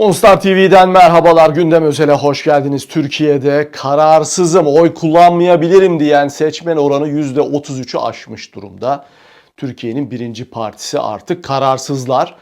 Monstar TV'den merhabalar. Gündem özele hoş geldiniz. Türkiye'de kararsızım, oy kullanmayabilirim diyen seçmen oranı %33'ü aşmış durumda. Türkiye'nin birinci partisi artık kararsızlar.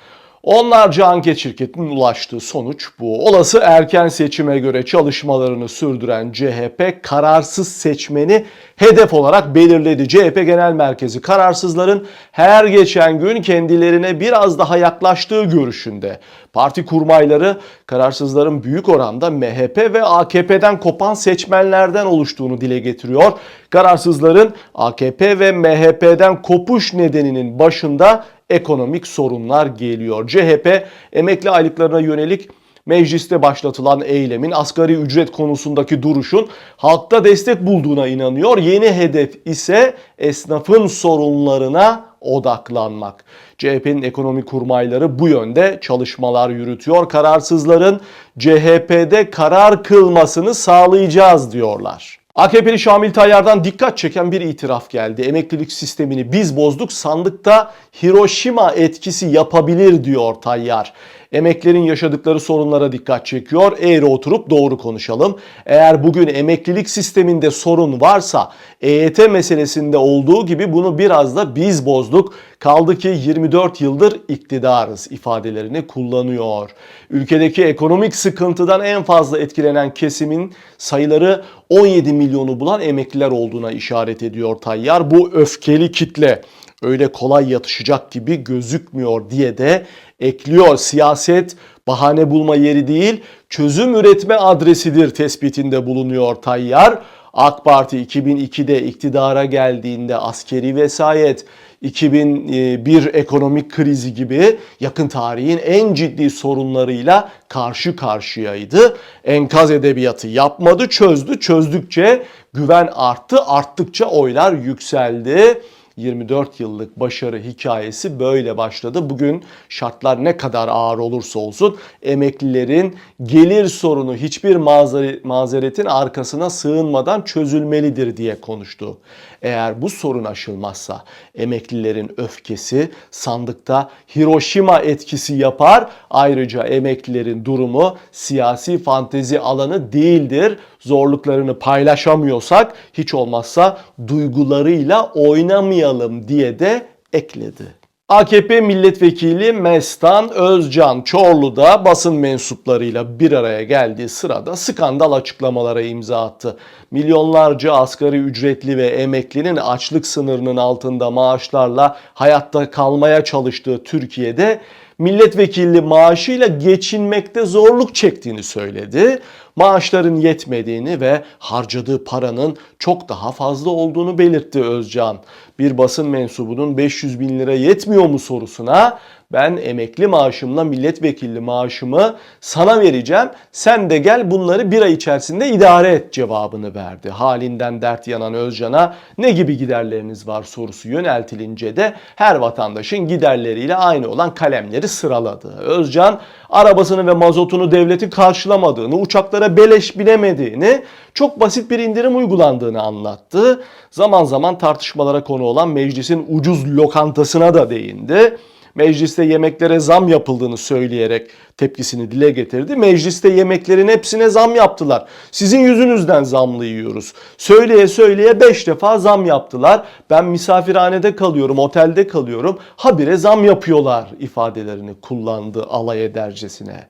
Onlarca anket şirketinin ulaştığı sonuç bu. Olası erken seçime göre çalışmalarını sürdüren CHP kararsız seçmeni hedef olarak belirledi. CHP Genel Merkezi kararsızların her geçen gün kendilerine biraz daha yaklaştığı görüşünde. Parti kurmayları kararsızların büyük oranda MHP ve AKP'den kopan seçmenlerden oluştuğunu dile getiriyor. Kararsızların AKP ve MHP'den kopuş nedeninin başında ekonomik sorunlar geliyor. CHP emekli aylıklarına yönelik mecliste başlatılan eylemin asgari ücret konusundaki duruşun halkta destek bulduğuna inanıyor. Yeni hedef ise esnafın sorunlarına odaklanmak. CHP'nin ekonomi kurmayları bu yönde çalışmalar yürütüyor. Kararsızların CHP'de karar kılmasını sağlayacağız diyorlar. AKP'li Şamil Tayyar'dan dikkat çeken bir itiraf geldi. Emeklilik sistemini biz bozduk sandıkta Hiroşima etkisi yapabilir diyor Tayyar. Emeklerin yaşadıkları sorunlara dikkat çekiyor. Eğri oturup doğru konuşalım. Eğer bugün emeklilik sisteminde sorun varsa EYT meselesinde olduğu gibi bunu biraz da biz bozduk. Kaldı ki 24 yıldır iktidarız ifadelerini kullanıyor. Ülkedeki ekonomik sıkıntıdan en fazla etkilenen kesimin sayıları 17 milyonu bulan emekliler olduğuna işaret ediyor Tayyar. Bu öfkeli kitle öyle kolay yatışacak gibi gözükmüyor diye de ekliyor. Siyaset bahane bulma yeri değil, çözüm üretme adresidir tespitinde bulunuyor Tayyar. AK Parti 2002'de iktidara geldiğinde askeri vesayet, 2001 ekonomik krizi gibi yakın tarihin en ciddi sorunlarıyla karşı karşıyaydı. Enkaz edebiyatı yapmadı, çözdü. Çözdükçe güven arttı, arttıkça oylar yükseldi. 24 yıllık başarı hikayesi böyle başladı. Bugün şartlar ne kadar ağır olursa olsun emeklilerin gelir sorunu hiçbir mazere- mazeretin arkasına sığınmadan çözülmelidir diye konuştu. Eğer bu sorun aşılmazsa emeklilerin öfkesi sandıkta Hiroşima etkisi yapar. Ayrıca emeklilerin durumu siyasi fantezi alanı değildir. Zorluklarını paylaşamıyorsak hiç olmazsa duygularıyla oynamayalım diye de ekledi. AKP milletvekili Mestan Özcan Çorlu'da basın mensuplarıyla bir araya geldiği sırada skandal açıklamalara imza attı. Milyonlarca asgari ücretli ve emeklinin açlık sınırının altında maaşlarla hayatta kalmaya çalıştığı Türkiye'de milletvekilli maaşıyla geçinmekte zorluk çektiğini söyledi. Maaşların yetmediğini ve harcadığı paranın çok daha fazla olduğunu belirtti Özcan. Bir basın mensubunun 500 bin lira yetmiyor mu sorusuna ben emekli maaşımla milletvekilli maaşımı sana vereceğim. Sen de gel bunları bir ay içerisinde idare et cevabını verdi. Halinden dert yanan Özcan'a ne gibi giderleriniz var sorusu yöneltilince de her vatandaşın giderleriyle aynı olan kalemleri sıraladı. Özcan arabasını ve mazotunu devletin karşılamadığını, uçaklara beleş binemediğini, çok basit bir indirim uygulandığını anlattı. Zaman zaman tartışmalara konu olan meclisin ucuz lokantasına da değindi mecliste yemeklere zam yapıldığını söyleyerek tepkisini dile getirdi. Mecliste yemeklerin hepsine zam yaptılar. Sizin yüzünüzden zamlı yiyoruz. Söyleye söyleye 5 defa zam yaptılar. Ben misafirhanede kalıyorum, otelde kalıyorum. Habire zam yapıyorlar ifadelerini kullandı alay edercesine.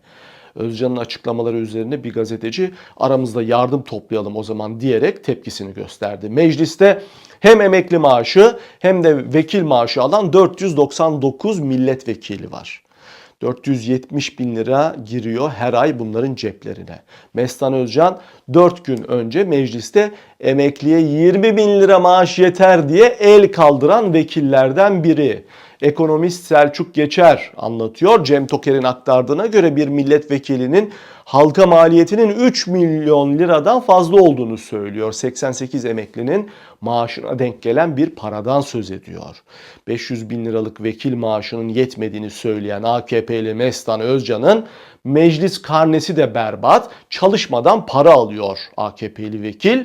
Özcan'ın açıklamaları üzerine bir gazeteci aramızda yardım toplayalım o zaman diyerek tepkisini gösterdi. Mecliste hem emekli maaşı hem de vekil maaşı alan 499 milletvekili var. 470 bin lira giriyor her ay bunların ceplerine. Mestan Özcan 4 gün önce mecliste emekliye 20 bin lira maaş yeter diye el kaldıran vekillerden biri. Ekonomist Selçuk Geçer anlatıyor. Cem Toker'in aktardığına göre bir milletvekilinin halka maliyetinin 3 milyon liradan fazla olduğunu söylüyor. 88 emeklinin maaşına denk gelen bir paradan söz ediyor. 500 bin liralık vekil maaşının yetmediğini söyleyen AKP'li Mestan Özcan'ın meclis karnesi de berbat. Çalışmadan para alıyor AKP'li vekil.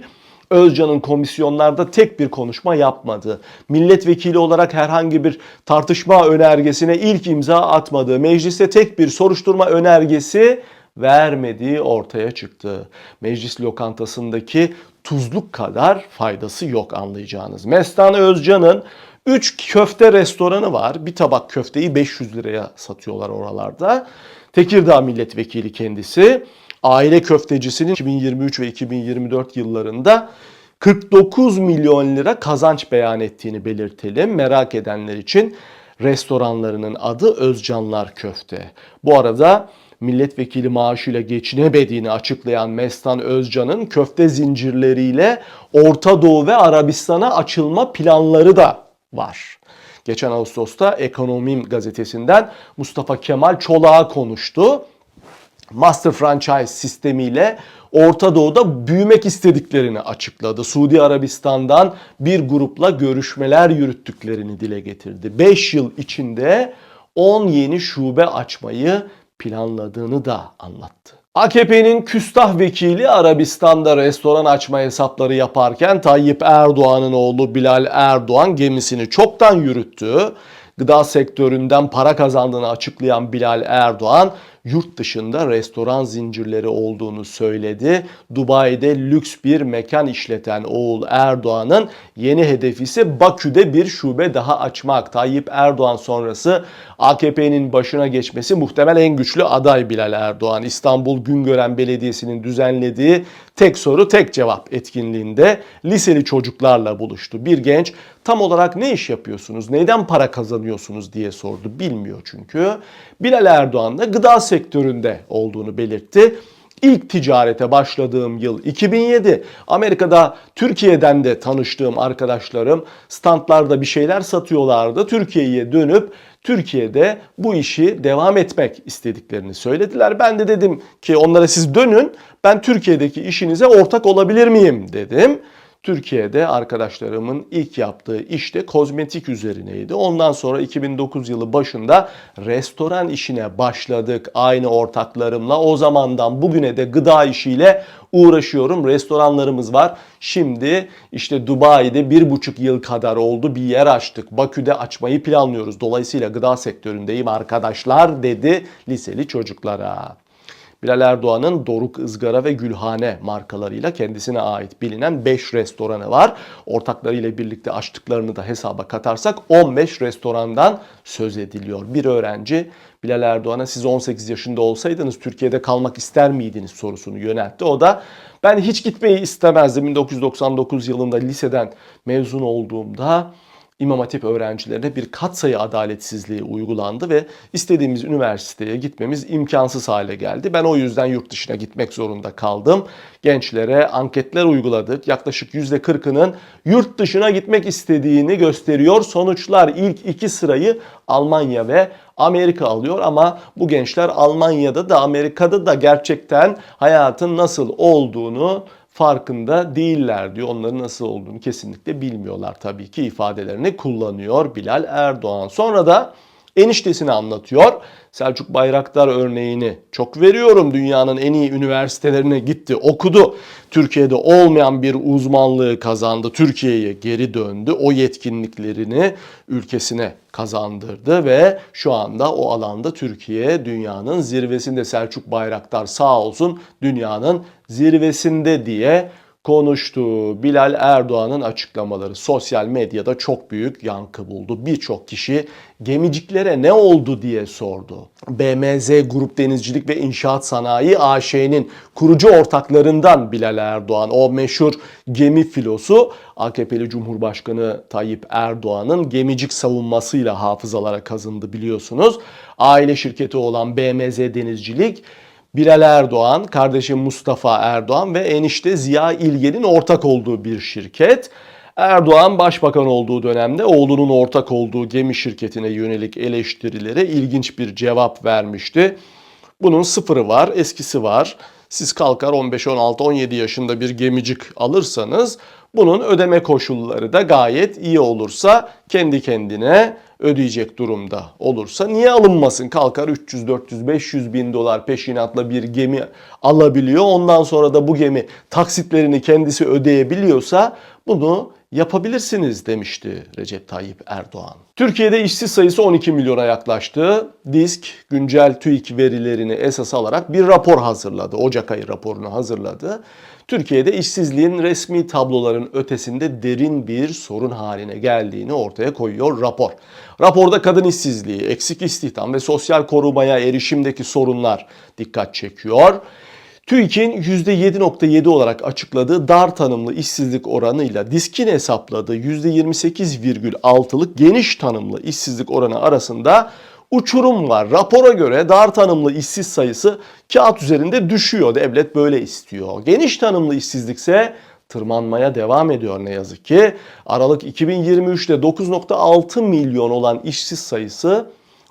Özcan'ın komisyonlarda tek bir konuşma yapmadı. Milletvekili olarak herhangi bir tartışma önergesine ilk imza atmadı. Mecliste tek bir soruşturma önergesi vermediği ortaya çıktı. Meclis lokantasındaki tuzluk kadar faydası yok anlayacağınız. Mestan Özcan'ın 3 köfte restoranı var. Bir tabak köfteyi 500 liraya satıyorlar oralarda. Tekirdağ milletvekili kendisi. Aile köftecisinin 2023 ve 2024 yıllarında 49 milyon lira kazanç beyan ettiğini belirtelim. Merak edenler için restoranlarının adı Özcanlar Köfte. Bu arada milletvekili maaşıyla geçinemediğini açıklayan Mestan Özcan'ın köfte zincirleriyle Orta Doğu ve Arabistan'a açılma planları da var. Geçen Ağustos'ta Ekonomim gazetesinden Mustafa Kemal Çolak'a konuştu. Master Franchise sistemiyle Orta Doğu'da büyümek istediklerini açıkladı. Suudi Arabistan'dan bir grupla görüşmeler yürüttüklerini dile getirdi. 5 yıl içinde 10 yeni şube açmayı planladığını da anlattı. AKP'nin küstah vekili Arabistan'da restoran açma hesapları yaparken Tayyip Erdoğan'ın oğlu Bilal Erdoğan gemisini çoktan yürüttü. Gıda sektöründen para kazandığını açıklayan Bilal Erdoğan yurt dışında restoran zincirleri olduğunu söyledi. Dubai'de lüks bir mekan işleten oğul Erdoğan'ın yeni hedefi ise Bakü'de bir şube daha açmak. Tayyip Erdoğan sonrası AKP'nin başına geçmesi muhtemel en güçlü aday Bilal Erdoğan. İstanbul Güngören Belediyesi'nin düzenlediği tek soru tek cevap etkinliğinde liseli çocuklarla buluştu. Bir genç tam olarak ne iş yapıyorsunuz, neyden para kazanıyorsunuz diye sordu. Bilmiyor çünkü. Bilal Erdoğan da gıda sektöründe olduğunu belirtti. İlk ticarete başladığım yıl 2007. Amerika'da Türkiye'den de tanıştığım arkadaşlarım standlarda bir şeyler satıyorlardı. Türkiye'ye dönüp Türkiye'de bu işi devam etmek istediklerini söylediler. Ben de dedim ki onlara siz dönün ben Türkiye'deki işinize ortak olabilir miyim dedim. Türkiye'de arkadaşlarımın ilk yaptığı işte kozmetik üzerineydi. Ondan sonra 2009 yılı başında restoran işine başladık aynı ortaklarımla. O zamandan bugüne de gıda işiyle uğraşıyorum. Restoranlarımız var. Şimdi işte Dubai'de bir buçuk yıl kadar oldu bir yer açtık. Bakü'de açmayı planlıyoruz. Dolayısıyla gıda sektöründeyim arkadaşlar dedi liseli çocuklara. Bilal Erdoğan'ın Doruk Izgara ve Gülhane markalarıyla kendisine ait bilinen 5 restoranı var. Ortaklarıyla birlikte açtıklarını da hesaba katarsak 15 restorandan söz ediliyor. Bir öğrenci Bilal Erdoğan'a siz 18 yaşında olsaydınız Türkiye'de kalmak ister miydiniz sorusunu yöneltti. O da ben hiç gitmeyi istemezdim. 1999 yılında liseden mezun olduğumda İmam Hatip öğrencilerine bir katsayı adaletsizliği uygulandı ve istediğimiz üniversiteye gitmemiz imkansız hale geldi. Ben o yüzden yurt dışına gitmek zorunda kaldım. Gençlere anketler uyguladık. Yaklaşık %40'ının yurt dışına gitmek istediğini gösteriyor. Sonuçlar ilk iki sırayı Almanya ve Amerika alıyor ama bu gençler Almanya'da da Amerika'da da gerçekten hayatın nasıl olduğunu farkında değiller diyor. Onların nasıl olduğunu kesinlikle bilmiyorlar tabii ki ifadelerini kullanıyor Bilal Erdoğan. Sonra da eniştesini anlatıyor. Selçuk Bayraktar örneğini çok veriyorum. Dünyanın en iyi üniversitelerine gitti, okudu. Türkiye'de olmayan bir uzmanlığı kazandı. Türkiye'ye geri döndü. O yetkinliklerini ülkesine kazandırdı ve şu anda o alanda Türkiye dünyanın zirvesinde. Selçuk Bayraktar sağ olsun dünyanın zirvesinde diye konuştu. Bilal Erdoğan'ın açıklamaları sosyal medyada çok büyük yankı buldu. Birçok kişi gemiciklere ne oldu diye sordu. BMZ Grup Denizcilik ve İnşaat Sanayi AŞ'nin kurucu ortaklarından Bilal Erdoğan, o meşhur gemi filosu AKP'li Cumhurbaşkanı Tayyip Erdoğan'ın gemicik savunmasıyla hafızalara kazındı biliyorsunuz. Aile şirketi olan BMZ Denizcilik Bilal Erdoğan, kardeşi Mustafa Erdoğan ve enişte Ziya İlgen'in ortak olduğu bir şirket. Erdoğan başbakan olduğu dönemde oğlunun ortak olduğu gemi şirketine yönelik eleştirilere ilginç bir cevap vermişti. Bunun sıfırı var, eskisi var. Siz kalkar 15, 16, 17 yaşında bir gemicik alırsanız bunun ödeme koşulları da gayet iyi olursa kendi kendine ödeyecek durumda olursa niye alınmasın? Kalkar 300, 400, 500 bin dolar peşinatla bir gemi alabiliyor. Ondan sonra da bu gemi taksitlerini kendisi ödeyebiliyorsa Bunu yapabilirsiniz demişti Recep Tayyip Erdoğan. Türkiye'de işsiz sayısı 12 milyona yaklaştı. Disk güncel TÜİK verilerini esas alarak bir rapor hazırladı. Ocak ayı raporunu hazırladı. Türkiye'de işsizliğin resmi tabloların ötesinde derin bir sorun haline geldiğini ortaya koyuyor rapor. Raporda kadın işsizliği, eksik istihdam ve sosyal korumaya erişimdeki sorunlar dikkat çekiyor. TÜİK'in %7.7 olarak açıkladığı dar tanımlı işsizlik oranıyla diskin hesapladığı %28,6'lık geniş tanımlı işsizlik oranı arasında uçurum var. Rapora göre dar tanımlı işsiz sayısı kağıt üzerinde düşüyor. Devlet böyle istiyor. Geniş tanımlı işsizlikse tırmanmaya devam ediyor ne yazık ki. Aralık 2023'te 9.6 milyon olan işsiz sayısı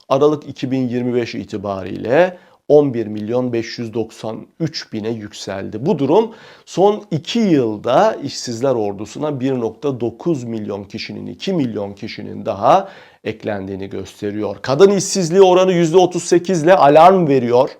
Aralık 2025 itibariyle 11 milyon 593 bine yükseldi. Bu durum son 2 yılda işsizler ordusuna 1.9 milyon kişinin 2 milyon kişinin daha eklendiğini gösteriyor. Kadın işsizliği oranı %38 ile alarm veriyor.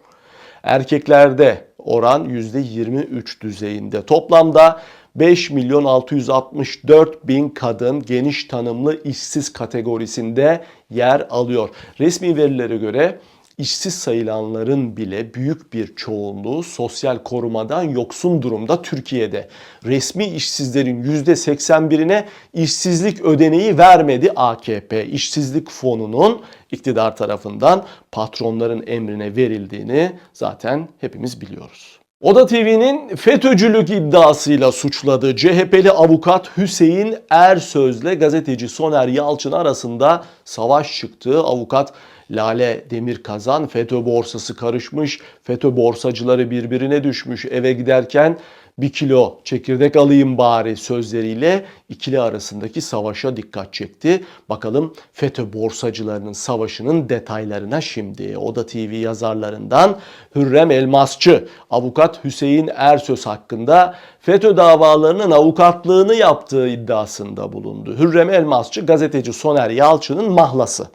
Erkeklerde oran %23 düzeyinde. Toplamda 5 milyon 664 bin kadın geniş tanımlı işsiz kategorisinde yer alıyor. Resmi verilere göre işsiz sayılanların bile büyük bir çoğunluğu sosyal korumadan yoksun durumda Türkiye'de. Resmi işsizlerin %81'ine işsizlik ödeneği vermedi AKP. İşsizlik fonunun iktidar tarafından patronların emrine verildiğini zaten hepimiz biliyoruz. Oda TV'nin FETÖ'cülük iddiasıyla suçladığı CHP'li avukat Hüseyin Ersöz'le gazeteci Soner Yalçın arasında savaş çıktı. Avukat Lale Demirkazan FETÖ borsası karışmış, FETÖ borsacıları birbirine düşmüş. Eve giderken bir kilo çekirdek alayım bari sözleriyle ikili arasındaki savaşa dikkat çekti. Bakalım FETÖ borsacılarının savaşının detaylarına şimdi. Oda TV yazarlarından Hürrem Elmasçı, avukat Hüseyin Ersöz hakkında FETÖ davalarının avukatlığını yaptığı iddiasında bulundu. Hürrem Elmasçı gazeteci Soner Yalçın'ın mahlası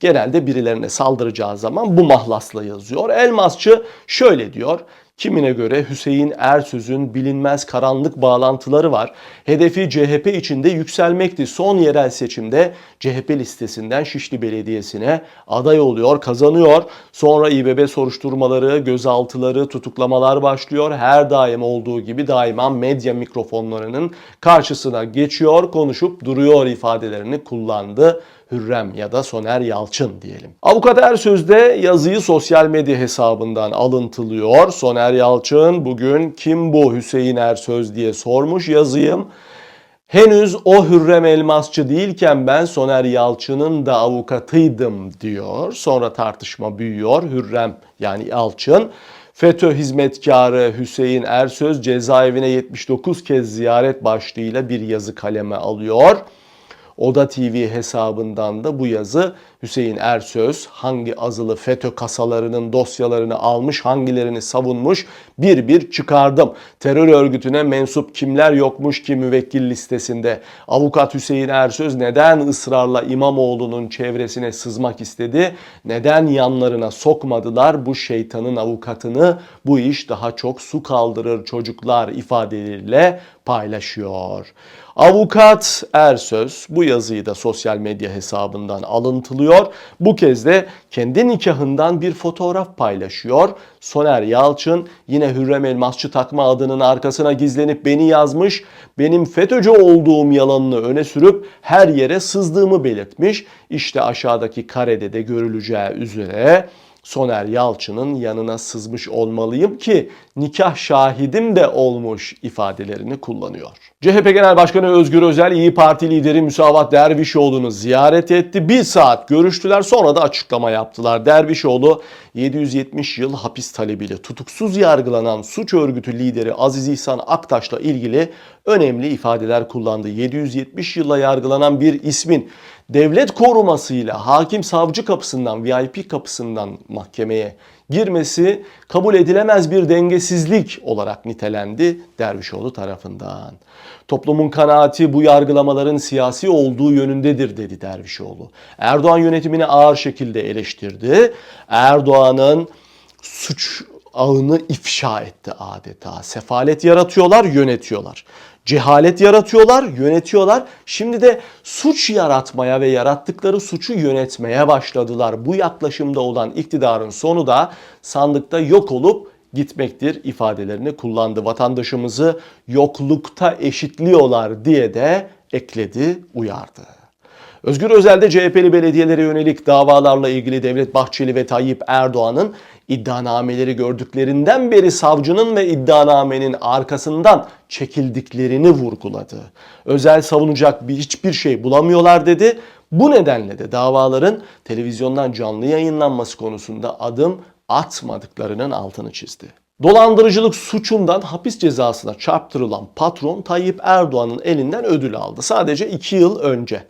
genelde birilerine saldıracağı zaman bu mahlasla yazıyor. Elmasçı şöyle diyor. Kimine göre Hüseyin Ersöz'ün bilinmez karanlık bağlantıları var. Hedefi CHP içinde yükselmekti. Son yerel seçimde CHP listesinden Şişli Belediyesi'ne aday oluyor, kazanıyor. Sonra İBB soruşturmaları, gözaltıları, tutuklamalar başlıyor. Her daim olduğu gibi daima medya mikrofonlarının karşısına geçiyor, konuşup duruyor ifadelerini kullandı. Hürrem ya da Soner Yalçın diyelim. Avukat Ersöz'de yazıyı sosyal medya hesabından alıntılıyor. Soner Yalçın bugün kim bu Hüseyin Ersöz diye sormuş yazıyım. Henüz o Hürrem Elmasçı değilken ben Soner Yalçın'ın da avukatıydım diyor. Sonra tartışma büyüyor. Hürrem yani Yalçın FETÖ hizmetkarı Hüseyin Ersöz cezaevine 79 kez ziyaret başlığıyla bir yazı kaleme alıyor. Oda TV hesabından da bu yazı Hüseyin Ersöz hangi azılı FETÖ kasalarının dosyalarını almış, hangilerini savunmuş bir bir çıkardım. Terör örgütüne mensup kimler yokmuş ki müvekkil listesinde? Avukat Hüseyin Ersöz neden ısrarla İmamoğlu'nun çevresine sızmak istedi? Neden yanlarına sokmadılar bu şeytanın avukatını? Bu iş daha çok su kaldırır çocuklar ifadeleriyle paylaşıyor. Avukat Ersöz bu yazıyı da sosyal medya hesabından alıntılıyor. Bu kez de kendi nikahından bir fotoğraf paylaşıyor. Soner Yalçın yine Hürrem Elmasçı takma adının arkasına gizlenip beni yazmış. Benim FETÖ'cü olduğum yalanını öne sürüp her yere sızdığımı belirtmiş. İşte aşağıdaki karede de görüleceği üzere Soner Yalçın'ın yanına sızmış olmalıyım ki nikah şahidim de olmuş ifadelerini kullanıyor. CHP Genel Başkanı Özgür Özel İyi Parti lideri Müsavat Dervişoğlu'nu ziyaret etti. Bir saat görüştüler sonra da açıklama yaptılar. Dervişoğlu 770 yıl hapis talebiyle tutuksuz yargılanan suç örgütü lideri Aziz İhsan Aktaş'la ilgili önemli ifadeler kullandı. 770 yılla yargılanan bir ismin devlet korumasıyla hakim savcı kapısından VIP kapısından mahkemeye girmesi kabul edilemez bir dengesizlik olarak nitelendi Dervişoğlu tarafından. Toplumun kanaati bu yargılamaların siyasi olduğu yönündedir dedi Dervişoğlu. Erdoğan yönetimini ağır şekilde eleştirdi. Erdoğan'ın suç ağını ifşa etti adeta. Sefalet yaratıyorlar, yönetiyorlar. Cehalet yaratıyorlar, yönetiyorlar. Şimdi de suç yaratmaya ve yarattıkları suçu yönetmeye başladılar. Bu yaklaşımda olan iktidarın sonu da sandıkta yok olup gitmektir ifadelerini kullandı. Vatandaşımızı yoklukta eşitliyorlar diye de ekledi, uyardı. Özgür Özel'de CHP'li belediyelere yönelik davalarla ilgili Devlet Bahçeli ve Tayyip Erdoğan'ın iddianameleri gördüklerinden beri savcının ve iddianamenin arkasından çekildiklerini vurguladı. Özel savunacak bir hiçbir şey bulamıyorlar dedi. Bu nedenle de davaların televizyondan canlı yayınlanması konusunda adım atmadıklarının altını çizdi. Dolandırıcılık suçundan hapis cezasına çarptırılan patron Tayyip Erdoğan'ın elinden ödül aldı. Sadece 2 yıl önce.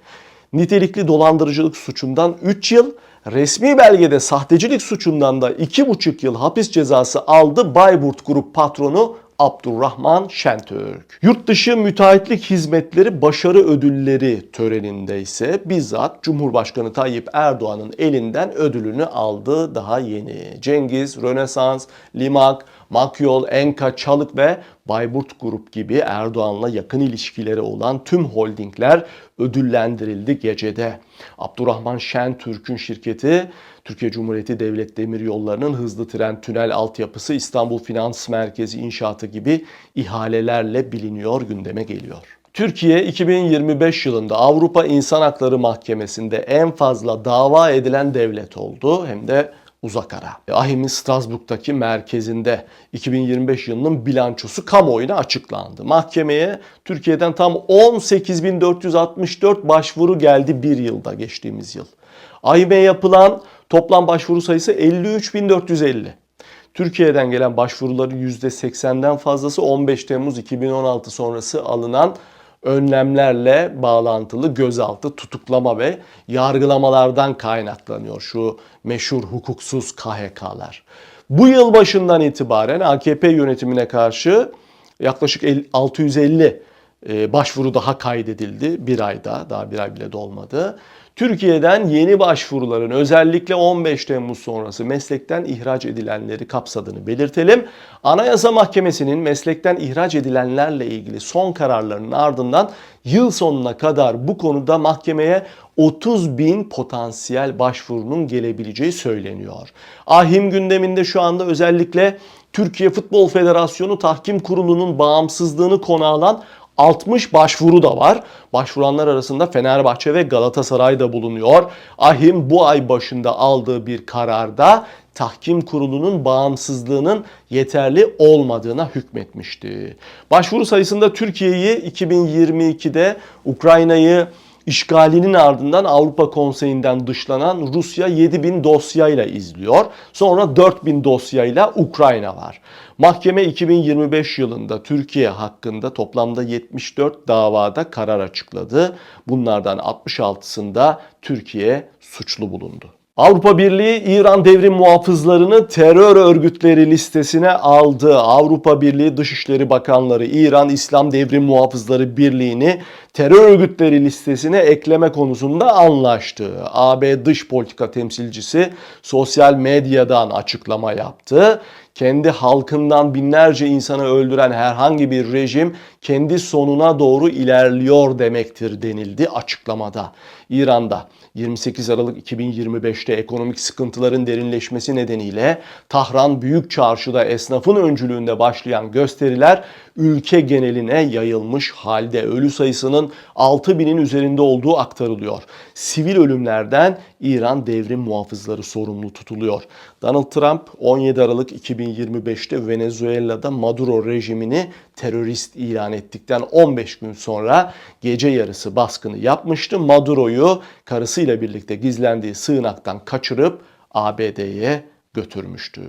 Nitelikli dolandırıcılık suçundan 3 yıl, resmi belgede sahtecilik suçundan da 2,5 yıl hapis cezası aldı Bayburt Grup patronu Abdurrahman Şentürk. Yurt dışı müteahhitlik hizmetleri başarı ödülleri töreninde ise bizzat Cumhurbaşkanı Tayyip Erdoğan'ın elinden ödülünü aldı daha yeni. Cengiz, Rönesans, Limak, Makyol, Enka, Çalık ve Bayburt Grup gibi Erdoğan'la yakın ilişkileri olan tüm holdingler ödüllendirildi gecede. Abdurrahman Şentürk'ün şirketi Türkiye Cumhuriyeti Devlet Demiryolları'nın hızlı tren tünel altyapısı İstanbul Finans Merkezi inşaatı gibi ihalelerle biliniyor, gündeme geliyor. Türkiye 2025 yılında Avrupa İnsan Hakları Mahkemesi'nde en fazla dava edilen devlet oldu. Hem de uzak ara. AHİM'in Strasbourg'daki merkezinde 2025 yılının bilançosu kamuoyuna açıklandı. Mahkemeye Türkiye'den tam 18.464 başvuru geldi bir yılda geçtiğimiz yıl. AHİM'e yapılan toplam başvuru sayısı 53.450. Türkiye'den gelen başvuruların %80'den fazlası 15 Temmuz 2016 sonrası alınan önlemlerle bağlantılı gözaltı, tutuklama ve yargılamalardan kaynaklanıyor şu meşhur hukuksuz KHK'lar. Bu yıl başından itibaren AKP yönetimine karşı yaklaşık 650 e, başvuru daha kaydedildi bir ayda, daha bir ay bile dolmadı. Türkiye'den yeni başvuruların özellikle 15 Temmuz sonrası meslekten ihraç edilenleri kapsadığını belirtelim. Anayasa Mahkemesi'nin meslekten ihraç edilenlerle ilgili son kararlarının ardından yıl sonuna kadar bu konuda mahkemeye 30 bin potansiyel başvurunun gelebileceği söyleniyor. Ahim gündeminde şu anda özellikle Türkiye Futbol Federasyonu Tahkim Kurulu'nun bağımsızlığını konu alan 60 başvuru da var. Başvuranlar arasında Fenerbahçe ve Galatasaray da bulunuyor. Ahim bu ay başında aldığı bir kararda tahkim kurulunun bağımsızlığının yeterli olmadığına hükmetmişti. Başvuru sayısında Türkiye'yi 2022'de Ukrayna'yı işgalinin ardından Avrupa Konseyi'nden dışlanan Rusya 7000 dosyayla izliyor. Sonra 4000 dosyayla Ukrayna var. Mahkeme 2025 yılında Türkiye hakkında toplamda 74 davada karar açıkladı. Bunlardan 66'sında Türkiye suçlu bulundu. Avrupa Birliği İran devrim muhafızlarını terör örgütleri listesine aldı. Avrupa Birliği Dışişleri Bakanları İran İslam Devrim Muhafızları Birliği'ni terör örgütleri listesine ekleme konusunda anlaştı. AB Dış Politika Temsilcisi sosyal medyadan açıklama yaptı kendi halkından binlerce insanı öldüren herhangi bir rejim kendi sonuna doğru ilerliyor demektir denildi açıklamada. İran'da 28 Aralık 2025'te ekonomik sıkıntıların derinleşmesi nedeniyle Tahran Büyük Çarşı'da esnafın öncülüğünde başlayan gösteriler ülke geneline yayılmış halde ölü sayısının 6000'in üzerinde olduğu aktarılıyor. Sivil ölümlerden İran devrim muhafızları sorumlu tutuluyor. Donald Trump 17 Aralık 2025'te Venezuela'da Maduro rejimini terörist ilan ettikten 15 gün sonra gece yarısı baskını yapmıştı. Maduro'yu karısıyla birlikte gizlendiği sığınaktan kaçırıp ABD'ye götürmüştü.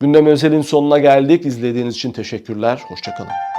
Gündem özelin sonuna geldik. İzlediğiniz için teşekkürler. Hoşçakalın.